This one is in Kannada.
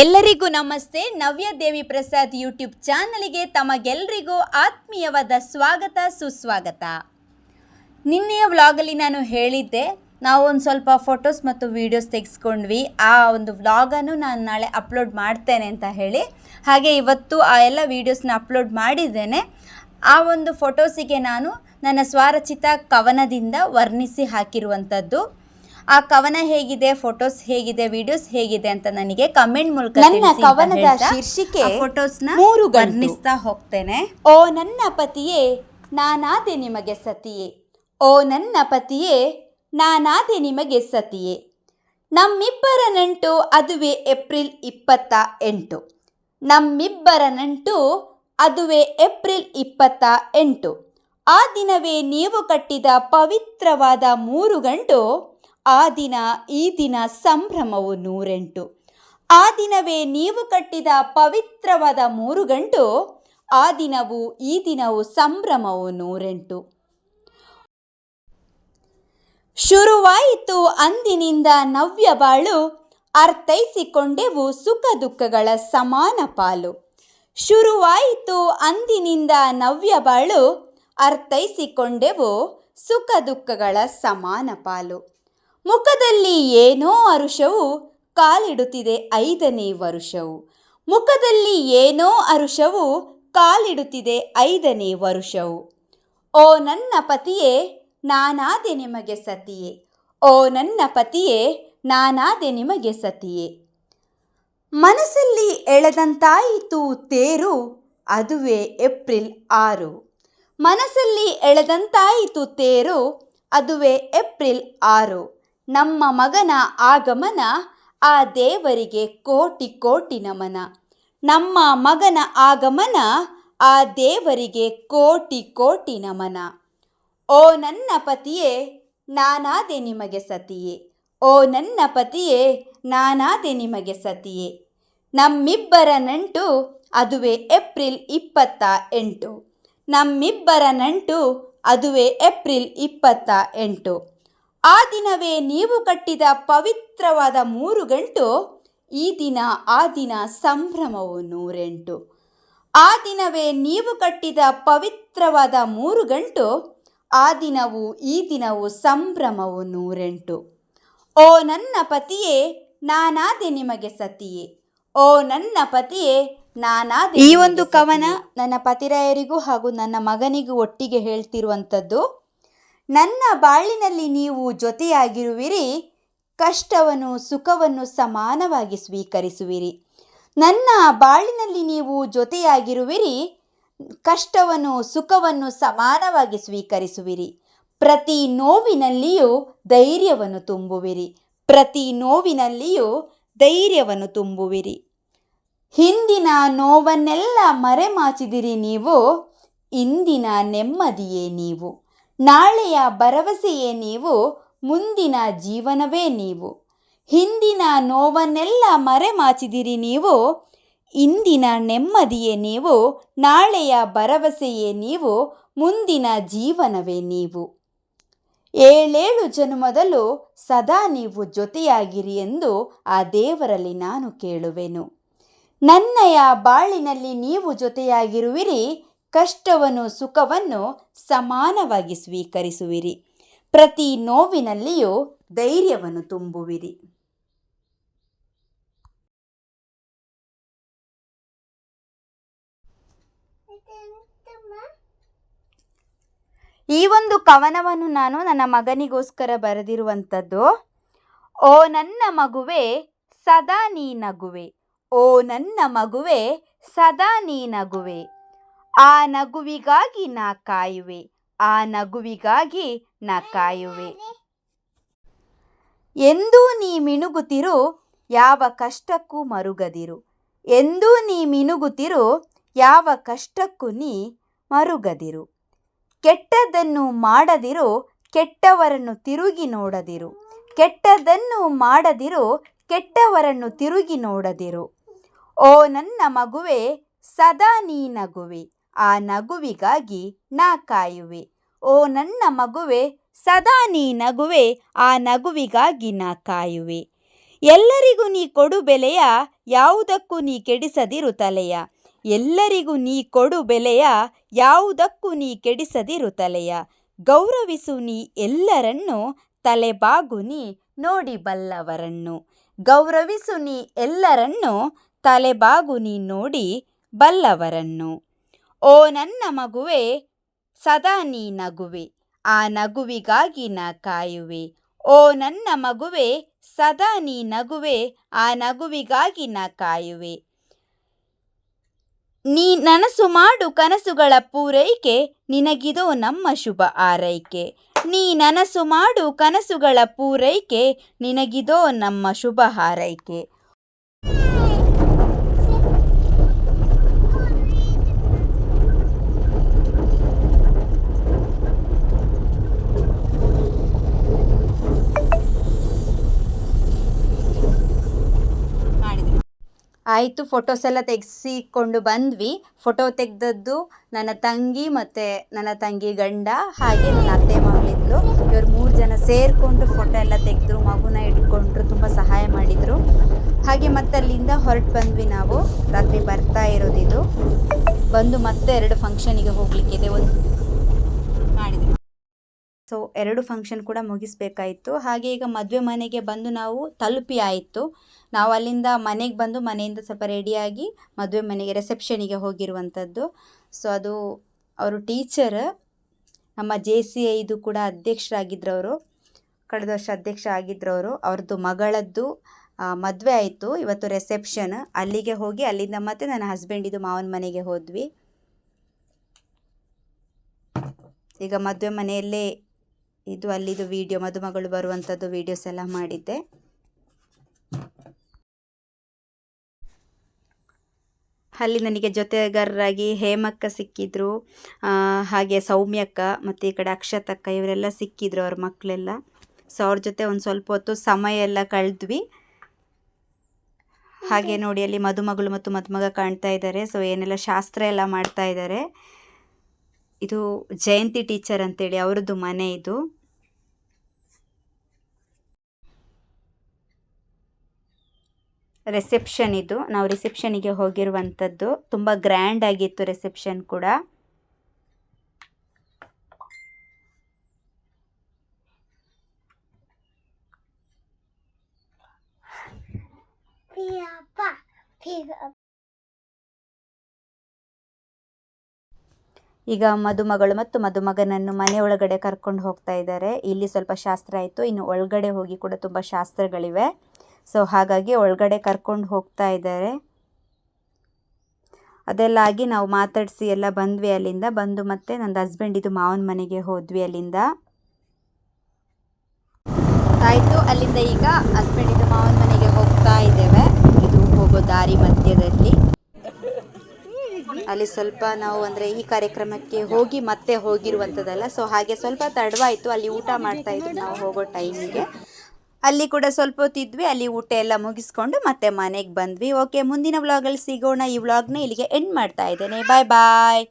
ಎಲ್ಲರಿಗೂ ನಮಸ್ತೆ. ನವ್ಯ ದೇವಿ ಪ್ರಸಾದ್ ಯೂಟ್ಯೂಬ್ ಚಾನಲಿಗೆ ತಮಗೆಲ್ಲರಿಗೂ ಆತ್ಮೀಯವಾದ ಸ್ವಾಗತ, ಸುಸ್ವಾಗತ. ನಿನ್ನೆಯ ವ್ಲಾಗಲ್ಲಿ ನಾನು ಹೇಳಿದ್ದೆ, ನಾವು ಒಂದು ಸ್ವಲ್ಪ ಫೋಟೋಸ್ ಮತ್ತು ವೀಡಿಯೋಸ್ ತೆಗೆಸ್ಕೊಂಡ್ವಿ. ಆ ಒಂದು ವ್ಲಾಗನ್ನು ನಾನು ನಾಳೆ ಅಪ್ಲೋಡ್ ಮಾಡ್ತೇನೆ ಅಂತ ಹೇಳಿ, ಹಾಗೆ ಇವತ್ತು ಆ ಎಲ್ಲ ವೀಡಿಯೋಸ್ನ ಅಪ್ಲೋಡ್ ಮಾಡಿದ್ದೇನೆ. ಆ ಒಂದು ಫೋಟೋಸಿಗೆ ನಾನು ನನ್ನ ಸ್ವಾರಚಿತ ಕವನದಿಂದ ವರ್ಣಿಸಿ ಹಾಕಿರುವಂಥದ್ದು ಆ ಕವನ ಹೇಗಿದೆ ಫೋಟೋಸ್ ಹೇಗಿದೆ ವಿಡಿಯೋಸ್ ಹೇಗಿದೆ ಅಂತ ನನಗೆ ಕಮೆಂಟ್ ಮೂಲಕ ನನ್ನ ಕವನದ ಶೀರ್ಷಿಕೆ ಫೋಟೋಸ್ನ ಮೂರು ಗಣಿಸ್ತಾ ಹೋಗ್ತೇನೆ. ಓ ನನ್ನ ಪತಿಯೇ ನಾನಾದೆ ನಿಮಗೆ ಸತಿಯೇ. ಓ ನನ್ನ ಪತಿಯೇ ನಾನಾದೆ ನಿಮಗೆ ಸತಿಯೇ. ನಮ್ಮಿಬ್ಬರ ನಂಟು ಅದುವೇ ಏಪ್ರಿಲ್ ಇಪ್ಪತ್ತ ಎಂಟು. ನಮ್ಮಿಬ್ಬರ ನಂಟು ಅದುವೇ ಏಪ್ರಿಲ್ ಇಪ್ಪತ್ತ ಎಂಟು. ಆ ದಿನವೇ ನೀವು ಕಟ್ಟಿದ ಪವಿತ್ರವಾದ ಮೂರು ಗಂಟು ಆ ದಿನ, ಈ ದಿನ ಸಂಭ್ರಮವು ನೂರೆಂಟು. ಆ ದಿನವೇ ನೀವು ಕಟ್ಟಿದ ಪವಿತ್ರವಾದ ಮೂರು ಗಂಟು, ಆ ದಿನವು, ಈ ದಿನವು ಸಂಭ್ರಮವು ನೂರೆಂಟು. ಶುರುವಾಯಿತು ಅಂದಿನಿಂದ ನವ್ಯ ಬಾಳು, ಅರ್ಥೈಸಿಕೊಂಡೆವು ಸುಖ ದುಃಖಗಳ ಸಮಾನ ಪಾಲು. ಶುರುವಾಯಿತು ಅಂದಿನಿಂದ ನವ್ಯ ಬಾಳು, ಅರ್ಥೈಸಿಕೊಂಡೆವು ಸುಖ ದುಃಖಗಳ ಸಮಾನ ಪಾಲು. ಮುಖದಲ್ಲಿ ಏನೋ ಅರುಷವು ಕಾಲಿಡುತ್ತಿದೆ ಐದನೇ ವರುಷವು. ಮುಖದಲ್ಲಿ ಏನೋ ಅರುಷವು ಕಾಲಿಡುತ್ತಿದೆ ಐದನೇ ವರುಷವು. ಓ ನನ್ನ ಪತಿಯೇ, ನಾನಾದೆ ನಿಮಗೆ ಸತಿಯೇ. ಓ ನನ್ನ ಪತಿಯೇ, ನಾನಾದೆ ನಿಮಗೆ ಸತಿಯೇ. ಮನಸ್ಸಲ್ಲಿ ಎಳೆದಂತಾಯಿತು ತೇರು, ಅದುವೇ ಏಪ್ರಿಲ್ ಆರು. ಮನಸ್ಸಲ್ಲಿ ಎಳೆದಂತಾಯಿತು ತೇರು, ಅದುವೇ ಏಪ್ರಿಲ್ ಆರು. ನಮ್ಮ ಮಗನ ಆಗಮನ ಆ ದೇವರಿಗೆ ಕೋಟಿ ಕೋಟಿ ನಮನ. ನಮ್ಮ ಮಗನ ಆಗಮನ ಆ ದೇವರಿಗೆ ಕೋಟಿ ಕೋಟಿ ನಮನ. ಓ ನನ್ನ ಪತಿಯೇ, ನಾನಾದೆ ನಿಮಗೆ ಸತಿಯೇ. ಓ ನನ್ನ ಪತಿಯೇ, ನಾನಾದೆ ನಿಮಗೆ ಸತಿಯೇ. ನಮ್ಮಿಬ್ಬರ ನಂಟು ಅದುವೇ ಏಪ್ರಿಲ್ ಇಪ್ಪತ್ತ ಎಂಟು. ನಮ್ಮಿಬ್ಬರ ನಂಟು ಅದುವೇ ಏಪ್ರಿಲ್ ಇಪ್ಪತ್ತ ಎಂಟು. ಆ ದಿನವೇ ನೀವು ಕಟ್ಟಿದ ಪವಿತ್ರವಾದ ಮೂರು ಗಂಟು ಈ ದಿನ ಆ ದಿನ ಸಂಭ್ರಮವು ನೂರೆಂಟು. ಆ ದಿನವೇ ನೀವು ಕಟ್ಟಿದ ಪವಿತ್ರವಾದ ಮೂರು ಗಂಟು ಆ ದಿನವು ಈ ದಿನವು ಸಂಭ್ರಮವು ನೂರೆಂಟು. ಓ ನನ್ನ ಪತಿಯೇ ನಾನಾದೆ ನಿಮಗೆ ಸತಿಯೇ. ಓ ನನ್ನ ಪತಿಯೇ ನಾನಾದೆ ಈ ಒಂದು ಕವನ. ನನ್ನ ಪತಿರಾಯರಿಗೂ ಹಾಗೂ ನನ್ನ ಮಗನಿಗೂ ಒಟ್ಟಿಗೆ ಹೇಳ್ತಿರುವಂಥದ್ದು ನನ್ನ ಬಾಳಿನಲ್ಲಿ ನೀವು ಜೊತೆಯಾಗಿರುವಿರಿ. ಕಷ್ಟವನ್ನು, ಸುಖವನ್ನು ಸಮಾನವಾಗಿ ಸ್ವೀಕರಿಸುವಿರಿ. ನನ್ನ ಬಾಳಿನಲ್ಲಿ ನೀವು ಜೊತೆಯಾಗಿರುವಿರಿ. ಕಷ್ಟವನ್ನು, ಸುಖವನ್ನು ಸಮಾನವಾಗಿ ಸ್ವೀಕರಿಸುವಿರಿ. ಪ್ರತಿ ನೋವಿನಲ್ಲಿಯೂ ಧೈರ್ಯವನ್ನು ತುಂಬುವಿರಿ. ಪ್ರತಿ ನೋವಿನಲ್ಲಿಯೂ ಧೈರ್ಯವನ್ನು ತುಂಬುವಿರಿ. ಹಿಂದಿನ ನೋವನ್ನೆಲ್ಲ ಮರೆಮಾಚಿದಿರಿ ನೀವು. ಇಂದಿನ ನೆಮ್ಮದಿಯೇ ನೀವು. ನಾಳೆಯ ಭರವಸೆಯೇ ನೀವು, ಮುಂದಿನ ಜೀವನವೇ ನೀವು. ಹಿಂದಿನ ನೋವನ್ನೆಲ್ಲ ಮರೆಮಾಚಿದಿರಿ ನೀವು, ಇಂದಿನ ನೆಮ್ಮದಿಯೇ ನೀವು, ನಾಳೆಯ ಭರವಸೆಯೇ ನೀವು, ಮುಂದಿನ ಜೀವನವೇ ನೀವು. ಏಳೇಳು ಜನ್ಮದಲ್ಲೂ ಸದಾ ನೀವು ಜೊತೆಯಾಗಿರಿ ಎಂದು ಆ ದೇವರಲ್ಲಿ ನಾನು ಕೇಳುವೆನು. ನನ್ನಯ ಬಾಳಿನಲ್ಲಿ ನೀವು ಜೊತೆಯಾಗಿರುವಿರಿ ಕಷ್ಟವನ್ನು ಸುಖವನ್ನು ಸಮಾನವಾಗಿ ಸ್ವೀಕರಿಸುವಿರಿ. ಪ್ರತಿ ನೋವಿನಲ್ಲಿಯೂ ಧೈರ್ಯವನ್ನು ತುಂಬುವಿರಿ. ಈ ಒಂದು ಕವನವನ್ನು ನಾನು ನನ್ನ ಮಗನಿಗೋಸ್ಕರ ಬರೆದಿರುವಂಥದ್ದು, ಓ ನನ್ನ ಮಗುವೆ, ಸದಾ ನೀ ನಗುವೆ. ಓ ನನ್ನ ಮಗುವೆ, ಸದಾ ನೀ ನಗುವೆ. ಆ ನಗುವಿಗಾಗಿ ನಾ ಕಾಯುವೆ, ಆ ನಗುವಿಗಾಗಿ ನಾ ಕಾಯುವೆ. ಎಂದೂ ನೀ ಮಿನುಗುತ್ತಿರು, ಯಾವ ಕಷ್ಟಕ್ಕೂ ಮರುಗದಿರು. ಎಂದೂ ನೀ ಮಿನುಗುತ್ತಿರು, ಯಾವ ಕಷ್ಟಕ್ಕೂ ನೀ ಮರುಗದಿರು. ಕೆಟ್ಟದನ್ನು ಮಾಡದಿರು, ಕೆಟ್ಟವರನ್ನು ತಿರುಗಿ ನೋಡದಿರು. ಕೆಟ್ಟದನ್ನು ಮಾಡದಿರು, ಕೆಟ್ಟವರನ್ನು ತಿರುಗಿ ನೋಡದಿರು. ಓ ನನ್ನ ಮಗುವೆ, ಸದಾ ನೀ ನಗುವೆ. ಆ ನಗುವಿಗಾಗಿ ನಾ ಕಾಯುವೆ. ಓ ನನ್ನ ಮಗುವೆ, ಸದಾ ನೀ ನಗುವೆ, ಆ ನಗುವಿಗಾಗಿ ನಾ ಕಾಯುವೆ. ಎಲ್ಲರಿಗೂ ನೀ ಕೊಡು ಬೆಲೆಯ, ಯಾವುದಕ್ಕೂ ನೀ ಕೆಡಿಸದಿರು ತಲೆಯ. ಎಲ್ಲರಿಗೂ ನೀ ಕೊಡು ಬೆಲೆಯ, ಯಾವುದಕ್ಕೂ ನೀ ಕೆಡಿಸದಿರು ತಲೆಯ. ಗೌರವಿಸು ನೀ ಎಲ್ಲರನ್ನು ತಲೆಬಾಗು ನೀ ನೋಡಿ ಬಲ್ಲವರನ್ನು. ಗೌರವಿಸು ನೀ ಎಲ್ಲರನ್ನು ತಲೆಬಾಗು ನೀ ನೋಡಿ ಬಲ್ಲವರನ್ನು. ಓ ನನ್ನ ಮಗುವೆ, ಸದಾ ನೀ ನಗುವೆ, ಆ ನಗುವಿಗಾಗಿ ನಾ ಕಾಯುವೆ. ಓ ನನ್ನ ಮಗುವೆ, ಸದಾ ನೀ ನಗುವೆ, ಆ ನಗುವಿಗಾಗಿ ನಾ ಕಾಯುವೆ. ನೀ ನನಸು ಮಾಡು ಕನಸುಗಳ ಪೂರೈಕೆ, ನಿನಗಿದೋ ನಮ್ಮ ಶುಭ ಆರೈಕೆ. ನೀ ನನಸು ಮಾಡು ಕನಸುಗಳ ಪೂರೈಕೆ, ನಿನಗಿದೋ ನಮ್ಮ ಶುಭ ಹಾರೈಕೆ. ಆಯಿತು ಫೋಟೋಸ್ ಎಲ್ಲ ತೆಗೆಸಿಕೊಂಡು ಬಂದ್ವಿ. ಫೋಟೋ ತೆಗೆದದ್ದು ನನ್ನ ತಂಗಿ ಮತ್ತು ನನ್ನ ತಂಗಿ ಗಂಡ, ಹಾಗೆ ನನ್ನ ಅತ್ತೆ ಮಗಳಿದ್ಲು ಇವರು ಮೂರು ಜನ ಸೇರಿಕೊಂಡು ಫೋಟೋ ಎಲ್ಲ ತೆಗೆದ್ರು, ಮಗುನ ಇಟ್ಕೊಂಡ್ರು ತುಂಬ ಸಹಾಯ ಮಾಡಿದರು. ಹಾಗೆ ಮತ್ತೆ ಅಲ್ಲಿಂದ ಹೊರಟು ಬಂದ್ವಿ ನಾವು. ರಾತ್ರಿ ಬರ್ತಾ ಇರೋದಿದು. ಬಂದು ಮತ್ತೆ ಎರಡು ಫಂಕ್ಷನಿಗೆ ಹೋಗಲಿಕ್ಕಿದೆ. ಒಂದು ಸೊ ಎರಡು ಫಂಕ್ಷನ್ ಕೂಡ ಮುಗಿಸ್ಬೇಕಾಯಿತು. ಹಾಗೆ ಈಗ ಮದುವೆ ಮನೆಗೆ ಬಂದು ನಾವು ತಲುಪಿ ಆಯಿತು. ನಾವು ಅಲ್ಲಿಂದ ಮನೆಗೆ ಬಂದು ಮನೆಯಿಂದ ಸ್ವಲ್ಪ ರೆಡಿಯಾಗಿ ಮದುವೆ ಮನೆಗೆ ರಿಸೆಪ್ಷನಿಗೆ ಹೋಗಿರುವಂಥದ್ದು. ಸೊ ಅದು ಅವರು ಟೀಚರ್ ನಮ್ಮ ಜೆ ಸಿ ಐದು ಕೂಡ ಅಧ್ಯಕ್ಷರಾಗಿದ್ದರವರು ಕಳೆದ ವರ್ಷ ಅಧ್ಯಕ್ಷ ಆಗಿದ್ದರವರು ಅವ್ರದ್ದು ಮಗಳದ್ದು ಮದುವೆ ಆಯಿತು. ಇವತ್ತು ರಿಸೆಪ್ಷನ್ ಅಲ್ಲಿಗೆ ಹೋಗಿ ಅಲ್ಲಿಂದ ಮತ್ತೆ ನನ್ನ ಹಸ್ಬೆಂಡಿದು ಮಾವನ ಮನೆಗೆ ಹೋದ್ವಿ. ಈಗ ಮದುವೆ ಮನೆಯಲ್ಲೇ ಇದು ಅಲ್ಲಿದು ವಿಡಿಯೋ ಮದುಮಗಳು ಬರುವಂಥದ್ದು ವೀಡಿಯೋಸ್ ಎಲ್ಲ ಮಾಡಿದ್ದೆ. ಅಲ್ಲಿ ನನಗೆ ಜೊತೆಗಾರರಾಗಿ ಹೇಮಕ್ಕ ಸಿಕ್ಕಿದ್ರು ಹಾಗೆ ಸೌಮ್ಯಕ್ಕ, ಮತ್ತು ಈ ಕಡೆ ಅಕ್ಷತಕ್ಕ ಇವರೆಲ್ಲ ಸಿಕ್ಕಿದ್ರು ಅವ್ರ ಮಕ್ಕಳೆಲ್ಲ ಸೊ ಅವ್ರ ಜೊತೆ ಒಂದು ಸ್ವಲ್ಪ ಹೊತ್ತು ಸಮಯ ಎಲ್ಲ ಕಳೆದ್ವಿ. ಹಾಗೆ ನೋಡಿ ಅಲ್ಲಿ ಮದುಮಗಳು ಮತ್ತು ಮದುಮಗ ಕಾಣ್ತಾ ಇದ್ದಾರೆ. ಸೊ ಏನೆಲ್ಲ ಶಾಸ್ತ್ರ ಎಲ್ಲ ಮಾಡ್ತಾ ಇದ್ದಾರೆ. ಇದು ಜಯಂತಿ ಟೀಚರ್ ಅಂತೇಳಿ ಅವರದ್ದು ಮನೆ ಇದು. ರಿಸೆಪ್ಷನ್ ಇದು. ನಾವು ರಿಸೆಪ್ಷನಿಗೆ ಹೋಗಿರುವಂಥದ್ದು ತುಂಬ ಗ್ರ್ಯಾಂಡ್ ಆಗಿತ್ತು ರಿಸೆಪ್ಷನ್ ಕೂಡ. ಈಗ ಮದುಮಗಳು ಮತ್ತು ಮದುಮಗನನ್ನು ಮನೆ ಒಳಗಡೆ ಕರ್ಕೊಂಡು ಹೋಗ್ತಾ ಇದ್ದಾರೆ. ಇಲ್ಲಿ ಸ್ವಲ್ಪ ಶಾಸ್ತ್ರ ಆಯಿತು. ಇನ್ನು ಒಳಗಡೆ ಹೋಗಿ ಕೂಡ ತುಂಬ ಶಾಸ್ತ್ರಗಳಿವೆ. ಸೊ ಹಾಗಾಗಿ ಒಳಗಡೆ ಕರ್ಕೊಂಡು ಹೋಗ್ತಾ ಇದ್ದಾರೆ. ಅದೆಲ್ಲ ಆಗಿ ನಾವು ಮಾತಾಡಿಸಿ ಎಲ್ಲ ಬಂದ್ವಿ ಅಲ್ಲಿಂದ. ಬಂದು ಮತ್ತೆ ನನ್ನ ಹಸ್ಬೆಂಡಿದು ಮಾವನ ಮನೆಗೆ ಹೋದ್ವಿ ಅಲ್ಲಿಂದ. ಆಯಿತು, ಅಲ್ಲಿಂದ ಈಗ ಹಸ್ಬೆಂಡಿದು ಮಾವನ ಮನೆಗೆ ಹೋಗ್ತಾ ಇದ್ದೇವೆ. ಇದು ಹೋಗೋ ದಾರಿ ಮಧ್ಯದಲ್ಲಿ. ಅಲ್ಲಿ ಸ್ವಲ್ಪ ನಾವು ಅಂದರೆ ಈ ಕಾರ್ಯಕ್ರಮಕ್ಕೆ ಹೋಗಿ ಮತ್ತೆ ಹೋಗಿರುವಂಥದ್ದಲ್ಲ ಸೊ ಹಾಗೆ ಸ್ವಲ್ಪ ತಡವಾಯಿತು. ಅಲ್ಲಿ ಊಟ ಮಾಡ್ತಾ ಇದ್ವಿ ನಾವು ಹೋಗೋ ಟೈಮಿಗೆ. ಅಲ್ಲಿ ಕೂಡ ಸ್ವಲ್ಪ ಹೊತ್ತಿದ್ವಿ ಅಲ್ಲಿ ಊಟ ಎಲ್ಲ ಮುಗಿಸ್ಕೊಂಡು ಮತ್ತೆ ಮನೆಗೆ ಬಂದ್ವಿ. ಓಕೆ ಮುಂದಿನ ವ್ಲಾಗಲ್ಲಿ ಸಿಗೋಣ. ಈ ವ್ಲಾಗ್ನ ಇಲ್ಲಿಗೆ ಎಂಡ್ ಮಾಡ್ತಾ ಇದ್ದೇನೆ. ಬಾಯ್ ಬಾಯ್